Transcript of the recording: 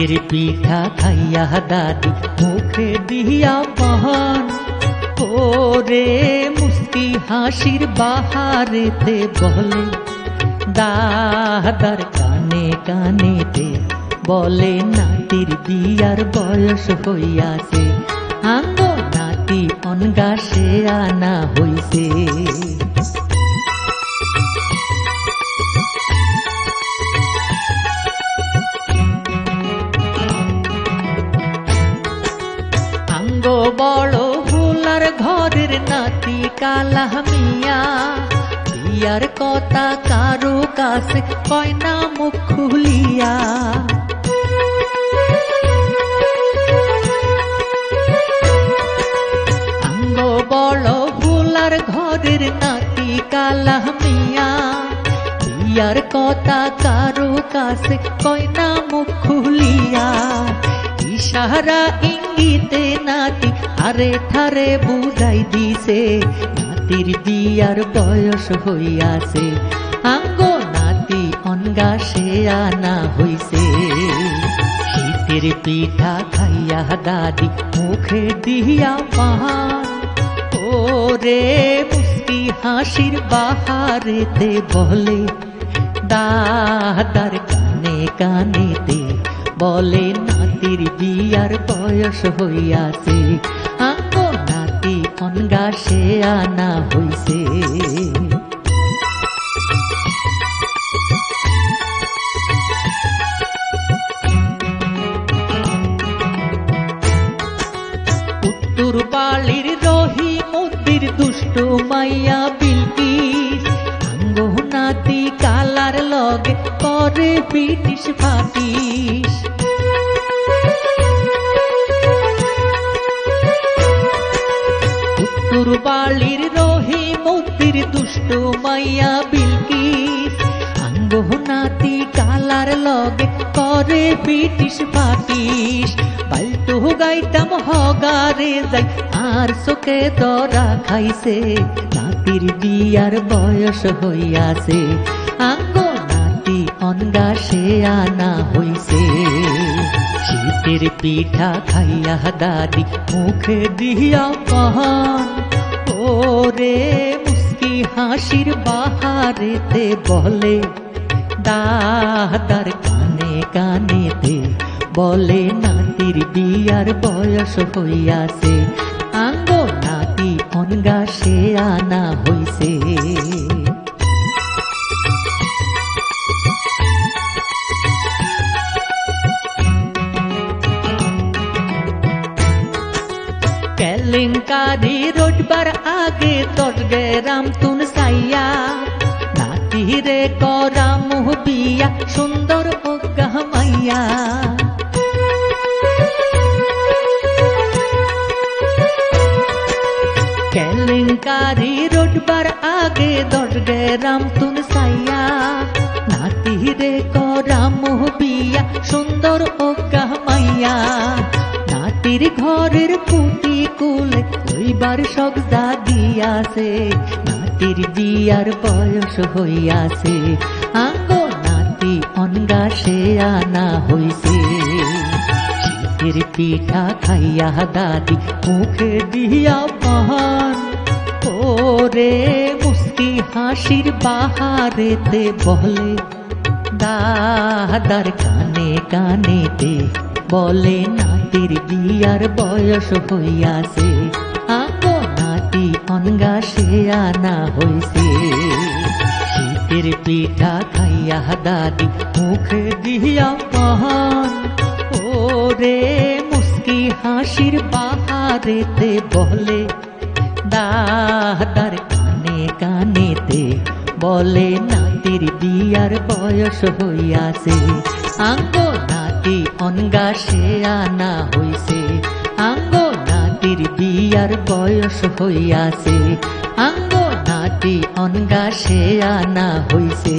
শীতের পিঠা খাইয়া দাদি মুখে দিয়া পাহান ওরে মুস্কি হাসির বাহারেতে বলে দাদার কানে কানেতে বলে নাতির বিয়ার বয়স হইয়াছে আঙ্গ নাতি অনগাসে আনা হইছে ঘরের নাতি কালা মিয়া। বিয়ার কথা কারও কাছে কয় না, মুখ খুলিয়া। ঘরের নাতি কালা মিয়া। বিয়ার কথা কারও কাছে কয় না, মুখ খুলিয়া। ইশারা ইঙ্গিতে নাতি আরে ঠারে বুঝাই দিছে, নাতির বিয়ার বয়স হইয়াছে। আঙ্গ নাতি অনগাসে আনা হইছে। শীতের পিঠা খাইয়া দাদি মুখে দিয়া পাহান ওরে মুস্কি হাসির বাহারেতে বলে, দাদার কানে কানেতে বলে নাতির বিয়ার বয়স হইয়াছে। আঙ্গ নাতি অনগাসে আনা হইছে। বালির রহি মন্দির দুষ্ট মাইয়া বিলকিস। আঙ্গ নাতি কালার লগে করে পিটিস ফাটিস। বালির রহি মন্দির দুষ্ট মাইয়া বিলকিস। আঙ্গ নাতি কালার লগে করে পিটিস পাটিস পাল্টু গাইতাম হগারে যাই, আর চোখে দরা খাইছে। নাতির বিয়ার বয়স হইয়াছে আঙ্গ নাতি সে আনা হইছে। শীতের পিঠা খাইয়া দাদি মুখে দিয়া পাহান ওরে মুসকি হাসির বাহারেতে বলে, দাদার কানে কানেতে বলে, নাতির বিয়ার বয়স হইয়াছে, আঙ্গ নাতি অনগা সে আনা হইছে। আগে তোর গেরাম তুন সাইয়া? নাতি রে করাম বিয়া সুন্দর ও গামাইয়া কেলেঙ্কারি রোডবার আগে দশ গেরাম তুন সাইয়া। নাতি রে করাম বিয়া সুন্দর ও গামাইয়া নাতির ঘরের পুটি কুলে রইবার সব জাগিয়াছে নাতির বিয়ার বয়স হইয়াছে, আঙ্গ নাতি অনগাসে আনা হইছে। শীতের পিঠা খাইয়া দাদি মুখে দিয়া পাহান ওরে মুস্কি হাসির বাহারেতে বলে, দাদার কানে কানেতে বলে, নাতির বিয়ার বয়স হইয়াছে। অনগাসে আনা হইছে। শীতের পিঠা খাইয়া দাদি মুখে দিয়া পাহান ওরে মুস্কি হাসির বাহারেতে বলে, দাদার কানে কানেতে বলে, নাতির বিয়ার বয়স হইয়াছে। আঙ্গ নাতি অনগাসে আনা হইছে। নাতির বিয়ার বয়স হইয়াছে আঙ্গ নাতি অনগাসে আনা হইছে।